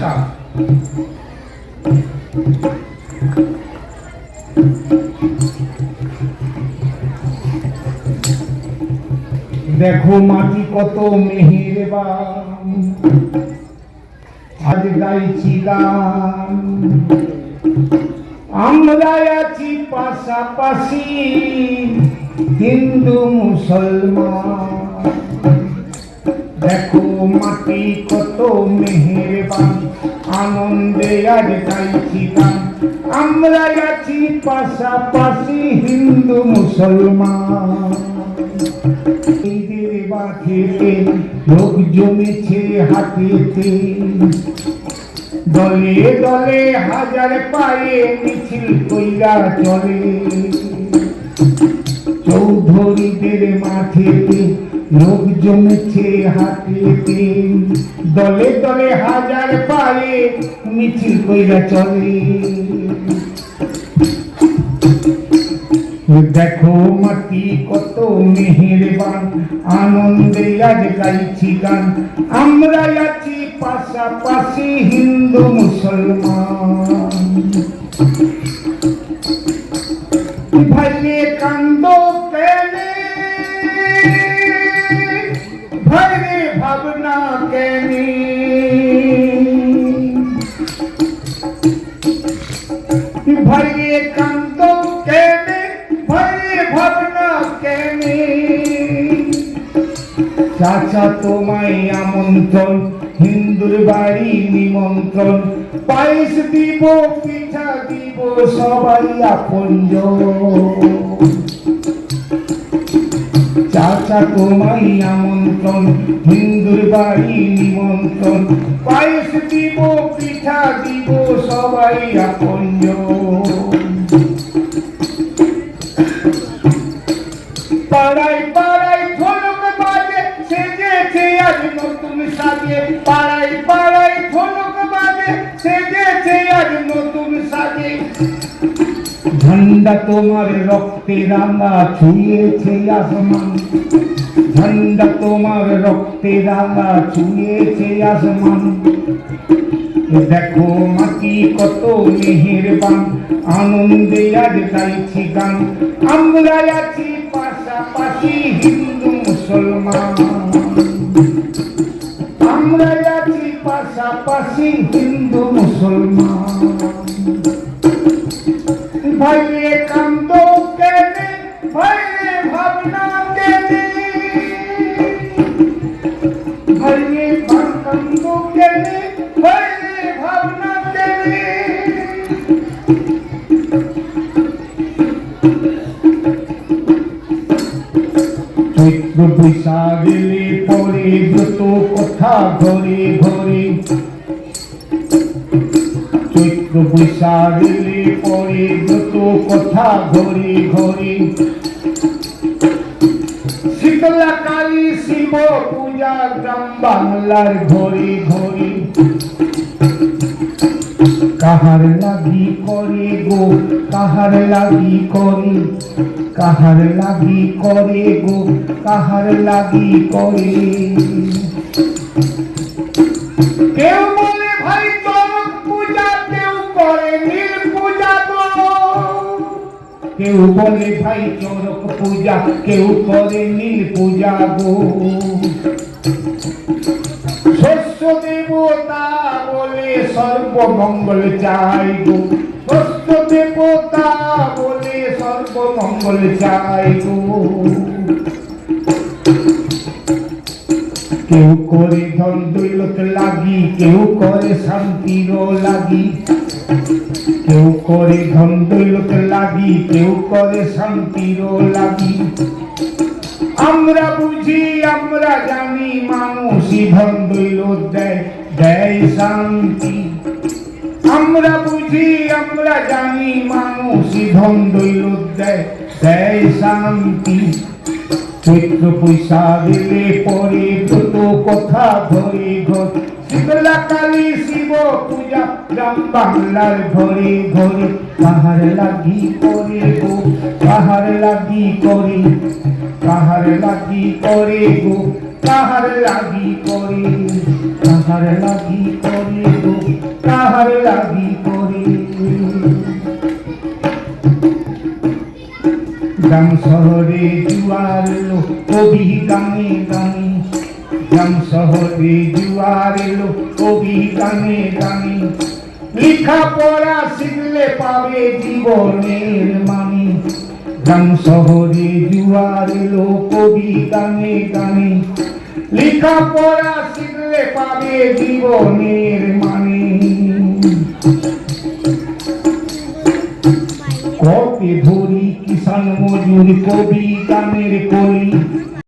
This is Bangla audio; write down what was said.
নমস্কার দেখো মাটি কত মেহেরবান। আজ গাইছি গান আমরা আছি পাশাপাশি হিন্দু মুসলমান। দেখো মাটি কত মেহের মেহেরবান। আনন্দে আজ গাইছি গান আমরা আছি পাশাপাশি হিন্দু মুসলমান। বাঘেতে লোক জমেছে হাতেতে। দলে দলে হাজার পায়ে মিছিল কইরা চলে। চৌধুরীদের মাঠেতে লোক জমেছে দলে দলে হাজার পায়ে মিছিল কইরা চলে। দেখো মাটি কত মেহেরবান, আনন্দে আজ গাইছি গান। আমরা আছি পাশাপাশি হিন্দু মুসলমান। ভাইলে চাচা তোমায় আমন্ত্রণ, হিন্দুর বাড়ি নিমন্ত্রণ। পায়েস দিব, পিঠা দিব, সবাই আপনজ চাচা তোমায় আমন্ত্রণ, হিন্দুর বাড়ি নিমন্ত্রণ। পায়েস দিব, পিঠা দিব, সবাই আপনজ পাড়ায় পাড়ায় ঝন্ডা তোমার রক্তে রাঙা ছুঁয়েছে আসমান। ঝন্ডা তোমার রক্তে রাঙা ছুঁয়েছে আসমান। দেখো মাটি কত মেহেরবান, আনন্দে আজ গাইছি গান। আমরা আছি পাশাপাশি হিন্দু মুসলমান। পাশাপাশি হিন্দু মুসলমান ভাইরে কান্দ কেনে ভাইরে ভাবনা কেনে ভাইরে কান্দ কেনে ভাইরে ভাবনা কেনে চৈত্র বৈশাখ যত কথা ঘরে ঘরে চৈত্র কথা ঘরে ঘরে শীতলা কালী শিব পূজা গ্রাম বাংলার ঘরে ঘরে কাহার লাগি করে গো, কাহার লাগি করে, কাহার লাগি করে গো, কাহার লাগি করে। কেউ বলে ভাই চরক পূজা, কেউ করে নীল পূজা কেউ বলে ভাই চরক পূজা, কেউ করে নীল পূজা গো। সর্বমঙ্গল চাই গো বলে সর্বমঙ্গল কেউ করে ধন লাগি, কেউ করে শান্তির লাগি। কেউ করে লাগি, কেউ করে শান্তির লাগি। আমরা বুঝি, আমরা জানি, মানুষই দেয় দেয় শান্তি। আমরা বুঝি, আমরা জানি মানুষই ধন দেয় দেয় শান্তি। চৈত্র পয়সা দিলে পরে কত কথা ধরে ঘর। শীতলা কালী শিব পূজা বাংলার ঘরে ঘরে। কাহার লাগি করে গো কাহার লাগি করে। কাহার লাগি করে গো কাহার লাগি করে। কাহার লাগি করে গো কাহার লাগি গ্রাম শহরে জুয়ার এলো কবি গানে গানে। গ্রাম শহরে জুয়ার এলো কবি গানে গানে। লেখা পড়া শিখলে পাবে জীবনের মানে। গ্রাম শহরে জুয়ার এলো কবি গানে গানে। লেখা পড়া শিখলে পাবে জীবনের തന്നിരിക്കുന്നു